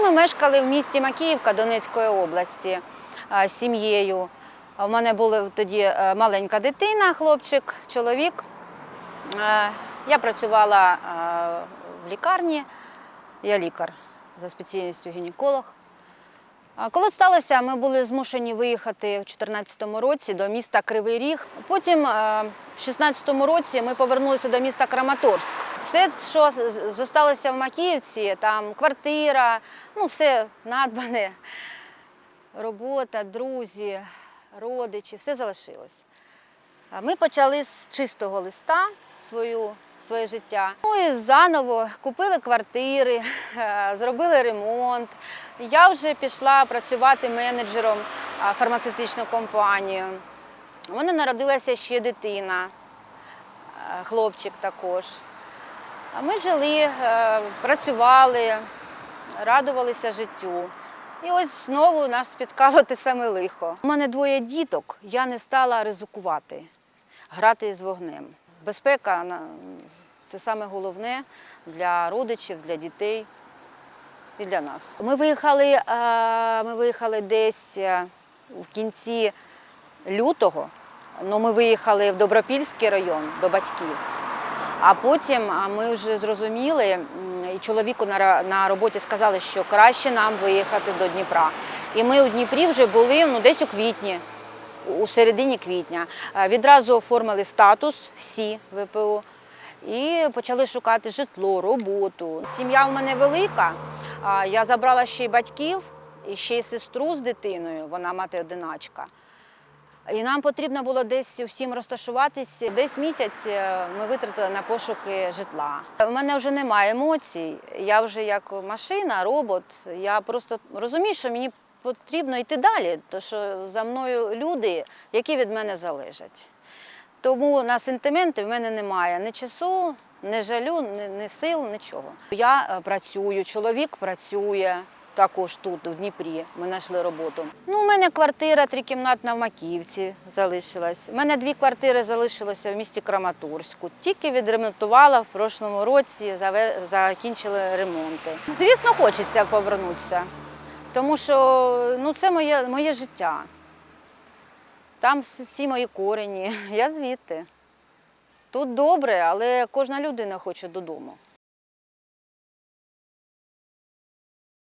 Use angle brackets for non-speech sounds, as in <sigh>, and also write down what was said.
Ми мешкали в місті Макіївка Донецької області з сім'єю. У мене була тоді е, маленька дитина, хлопчик, чоловік. Е, Я працювала е, в лікарні, я лікар за спеціальністю гінеколог. Коли сталося, ми були змушені виїхати в 2014 році до міста Кривий Ріг. Потім е, в 2016 році ми повернулися до міста Краматорськ. Все, що зосталося в Макіївці, там квартира, ну все надбане, робота, друзі, родичі, все залишилось. Ми почали з чистого листа свою, своє життя. Ну і заново купили квартири, <laughs> е, зробили ремонт. Я вже пішла працювати менеджером а, в фармацевтичну компанію. У мене народилася ще дитина, е, хлопчик також. Ми жили, е, працювали, радувалися життю. І ось знову нас спіткало те саме лихо. У мене двоє діток, я не стала ризикувати, грати з вогнем. Безпека це саме головне для родичів, для дітей і для нас. Ми виїхали, е, ми виїхали десь е, в кінці лютого. Ну, ми виїхали в Добропільський район до батьків. А потім ми вже зрозуміли, і чоловіку на роботі сказали, що краще нам виїхати до Дніпра. І ми у Дніпрі вже були ну, десь у квітні, у- середині квітня. Е, Відразу оформили статус всі ВПО і почали шукати житло, роботу. Сім'я в мене велика. Я забрала ще й батьків, і ще й сестру з дитиною, вона мати одиначка. І нам потрібно було десь всім розташуватись. Десь місяць е, ми витратили на пошуки житла. У мене вже немає емоцій. Я вже як машина, робот. Я просто розумію, що мені потрібно йти далі, тому що за мною люди, які від мене залежать. Тому на сентименти в мене немає ні часу, ні жалю, ні, ні сил, нічого. Я е, працюю, чоловік працює. Також тут, у Дніпрі, ми знайшли роботу. Ну, у мене квартира трикімнатна в Макіївці залишилась. У мене дві квартири залишилося в місті Краматорську. Тільки відремонтувала в прошлому році, закінчили ремонти. Звісно, хочеться повернутися, тому що ну, це моє, моє життя. Там всі мої корені, <laughs> я звідти. Тут добре, але кожна людина хоче додому.